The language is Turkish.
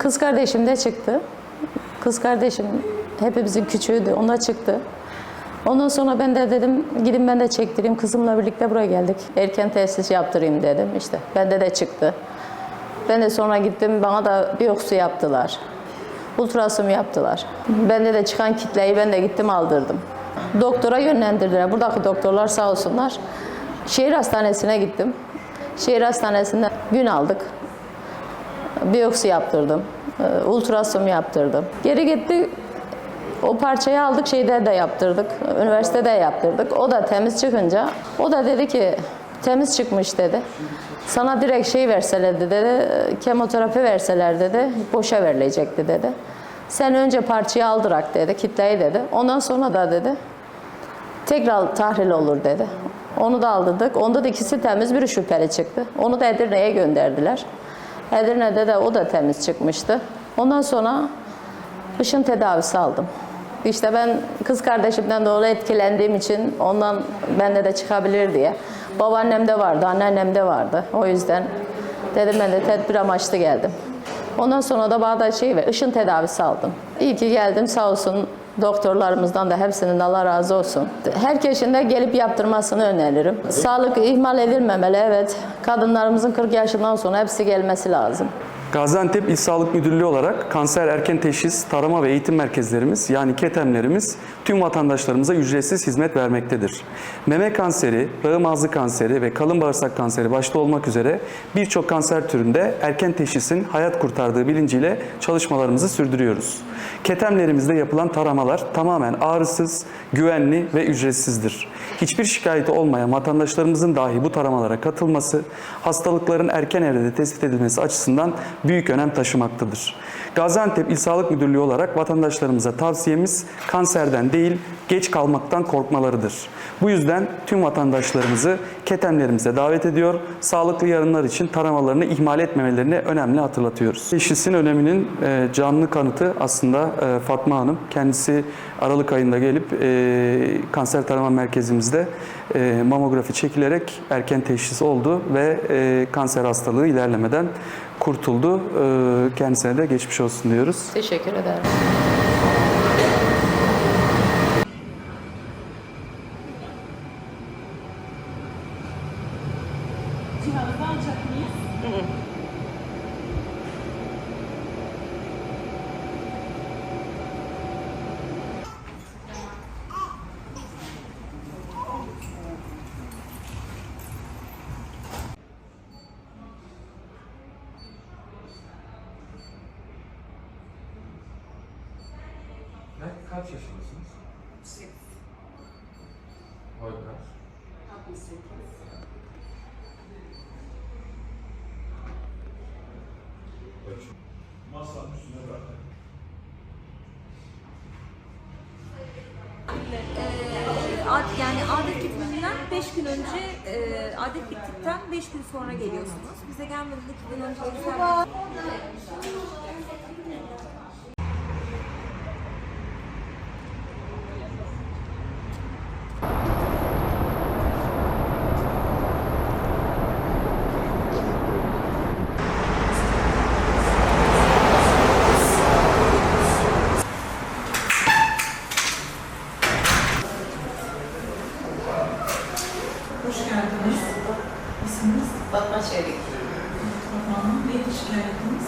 kız kardeşim de çıktı. Kız kardeşim hepimizin küçüğüydü. Ona çıktı. Ondan sonra ben de dedim gidin ben de çektireyim. Kızımla birlikte buraya geldik. Erken tesis yaptırayım dedim. İşte bende de çıktı. Ben de sonra gittim bana da biyopsi yaptılar. Ultrasom yaptılar. Bende de çıkan kitleyi ben de gittim aldırdım. Doktora yönlendirdiler. Buradaki doktorlar sağ olsunlar. Şehir hastanesine gittim. Şehir hastanesinde gün aldık. Biyopsi yaptırdım. e, yaptırdım. Geri gitti o parçayı aldık şeyde de yaptırdık. Üniversitede yaptırdık. O da temiz çıkınca o da dedi ki temiz çıkmış dedi. Sana direkt şey verselerdi dedi. Kemoterapi verseler dedi. Boşa verilecekti dedi. Sen önce parçayı aldırak dedi. Kitleyi dedi. Ondan sonra da dedi. Tekrar tahlil olur dedi. Onu da aldırdık. Onda da ikisi temiz, biri şüpheli çıktı. Onu da Edirne'ye gönderdiler. Edirne'de de o da temiz çıkmıştı. Ondan sonra ışın tedavisi aldım. İşte ben kız kardeşimden dolayı etkilendiğim için ondan bende de çıkabilir diye. Babaannem de vardı, anneannem de vardı. O yüzden dedim ben de tedbir amaçlı geldim. Ondan sonra da da şey ve ışın tedavisi aldım. İyi ki geldim sağ olsun doktorlarımızdan da hepsinin Allah razı olsun. Herkesin de gelip yaptırmasını öneririm. Sağlık ihmal edilmemeli evet. Kadınlarımızın 40 yaşından sonra hepsi gelmesi lazım. Gaziantep İl Sağlık Müdürlüğü olarak kanser erken teşhis, tarama ve eğitim merkezlerimiz yani KETEM'lerimiz tüm vatandaşlarımıza ücretsiz hizmet vermektedir. Meme kanseri, rahim ağzı kanseri ve kalın bağırsak kanseri başta olmak üzere birçok kanser türünde erken teşhisin hayat kurtardığı bilinciyle çalışmalarımızı sürdürüyoruz. KETEM'lerimizde yapılan taramalar tamamen ağrısız, güvenli ve ücretsizdir. Hiçbir şikayeti olmayan vatandaşlarımızın dahi bu taramalara katılması, hastalıkların erken evrede tespit edilmesi açısından büyük önem taşımaktadır. Gaziantep İl Sağlık Müdürlüğü olarak vatandaşlarımıza tavsiyemiz kanserden değil, geç kalmaktan korkmalarıdır. Bu yüzden tüm vatandaşlarımızı ketemlerimize davet ediyor, sağlıklı yarınlar için taramalarını ihmal etmemelerini önemli hatırlatıyoruz. Teşhisin öneminin e, canlı kanıtı aslında e, Fatma Hanım. Kendisi Aralık ayında gelip e, kanser tarama merkezimizde mamografi çekilerek erken teşhis oldu ve kanser hastalığı ilerlemeden kurtuldu. E, kendisine de geçmiş olsun diyoruz. Teşekkür ederim. Cihazı alacak mıyız? Ne? Kaç yaşındasınız? Boy kaç? Ölçüm. Masanın üstüne bırakın. Ee, yani adet bitiminden 5 gün önce e, adet bittikten 5 gün sonra geliyorsunuz. Bize gelmeden 2 gün önce geldiniz. İsminiz? Fatma Çelik. Fatma ne iş geldiniz?